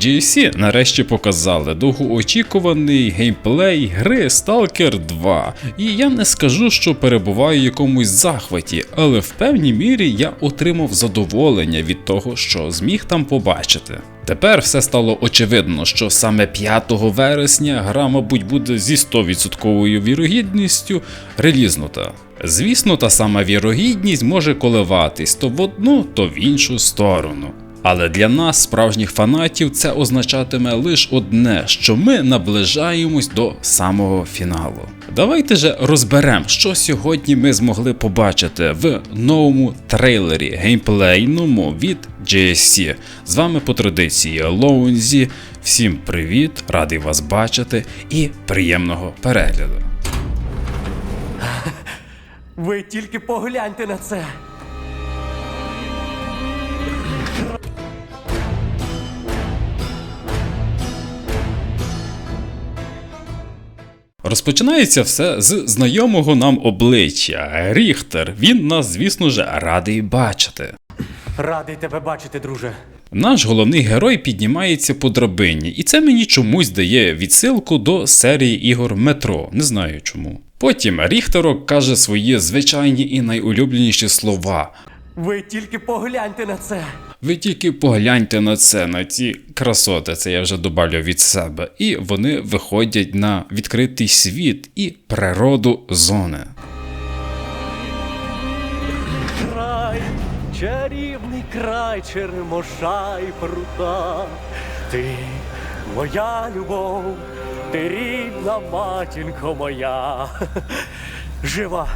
GSC нарешті показали довгоочікуваний геймплей гри Stalker 2. І я не скажу, що перебуваю в якомусь захваті, але в певній мірі я отримав задоволення від того, що зміг там побачити. Тепер все стало очевидно, що саме 5 вересня гра, мабуть, буде зі 100% вірогідністю релізнута. Звісно, та сама вірогідність може коливатись то в одну, то в іншу сторону. Але для нас, справжніх фанатів, це означатиме лише одне, що ми наближаємось до самого фіналу. Давайте же розберемо, що сьогодні ми змогли побачити в новому трейлері геймплейному від GSC. З вами по традиції Лоунзі. Всім привіт, радий вас бачити і приємного перегляду. Ви тільки погляньте на це. Розпочинається все з знайомого нам обличчя. Ріхтер. Він нас, звісно ж, радий бачити. Радий тебе бачити, друже. Наш головний герой піднімається по драбині, і це мені чомусь дає відсилку до серії ігор Метро. Не знаю чому. Потім Ріхтерок каже свої звичайні і найулюбленіші слова. Ви тільки погляньте на це. Ви тільки погляньте на це, на ці красоти, це я вже добавлю від себе. І вони виходять на відкритий світ і природу зони. Край, чарівний край черемоша і прута. Ти моя любов, ти рідна матінко моя. Жива.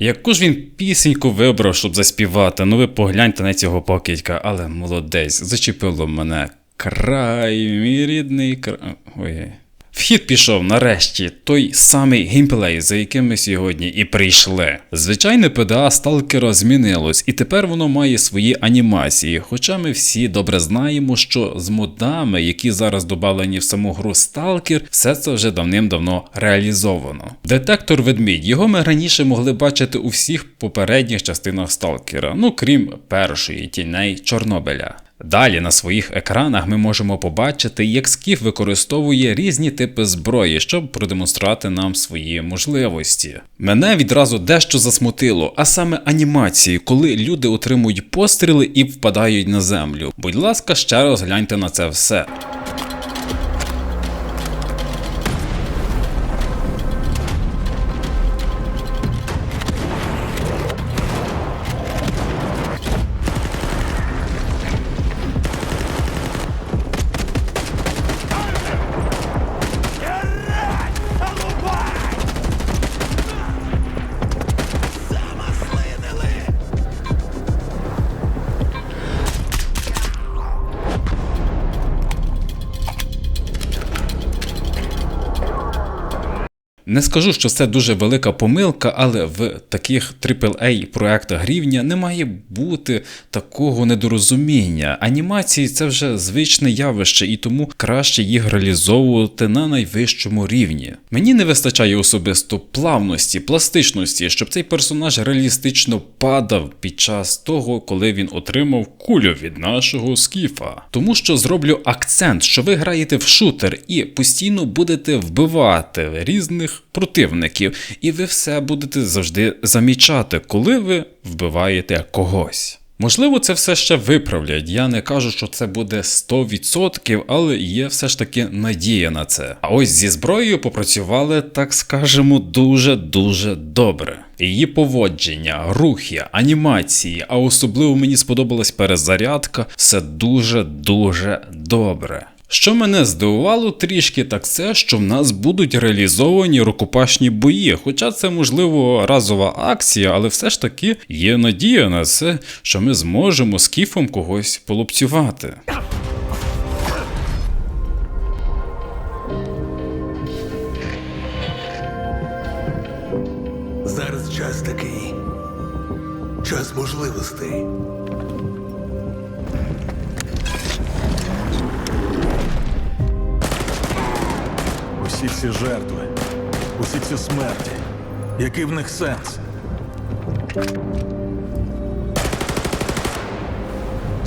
Яку ж він пісеньку вибрав, щоб заспівати? Ну ви погляньте на цього покидька, але молодець, зачепило мене. Край, мій рідний край. Ой. Вхід пішов нарешті той самий геймплей, за яким ми сьогодні і прийшли. Звичайне ПДА сталкера змінилось, і тепер воно має свої анімації. Хоча ми всі добре знаємо, що з модами, які зараз додавлені в саму гру Stalker, все це вже давним-давно реалізовано. Детектор ведмідь його ми раніше могли бачити у всіх попередніх частинах Сталкера, ну крім першої тіней Чорнобиля. Далі на своїх екранах ми можемо побачити, як Скіф використовує різні типи зброї, щоб продемонструвати нам свої можливості. Мене відразу дещо засмутило, а саме анімації, коли люди отримують постріли і впадають на землю. Будь ласка, ще раз гляньте на це все. Не скажу, що це дуже велика помилка, але в таких AAA проектах рівня не має бути такого недорозуміння. Анімації це вже звичне явище, і тому краще їх реалізовувати на найвищому рівні. Мені не вистачає особисто плавності, пластичності, щоб цей персонаж реалістично падав під час того, коли він отримав кулю від нашого скіфа. Тому що зроблю акцент, що ви граєте в шутер і постійно будете вбивати різних противників, і ви все будете завжди замічати, коли ви вбиваєте когось. Можливо, це все ще виправлять. Я не кажу, що це буде 100%, але є все ж таки надія на це. А ось зі зброєю попрацювали, так скажемо, дуже-дуже добре. Її поводження, рухи, анімації, а особливо мені сподобалась перезарядка, все дуже-дуже добре. Що мене здивувало трішки, так це, що в нас будуть реалізовані рукопашні бої. Хоча це можливо разова акція, але все ж таки є надія на це, що ми зможемо з кіфом когось полупцювати. Зараз час такий. Час можливостей. Усі ці жертви, усі ці смерті. Який в них сенс?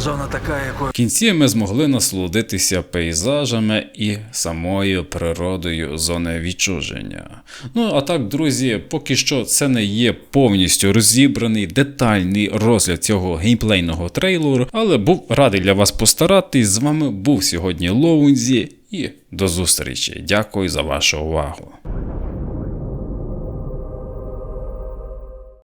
Зона така, якою В кінці ми змогли насолодитися пейзажами і самою природою зони відчуження. Ну а так, друзі, поки що це не є повністю розібраний детальний розгляд цього геймплейного трейлеру, але був радий для вас постаратись. З вами був сьогодні Лоунзі і до зустрічі. Дякую за вашу увагу.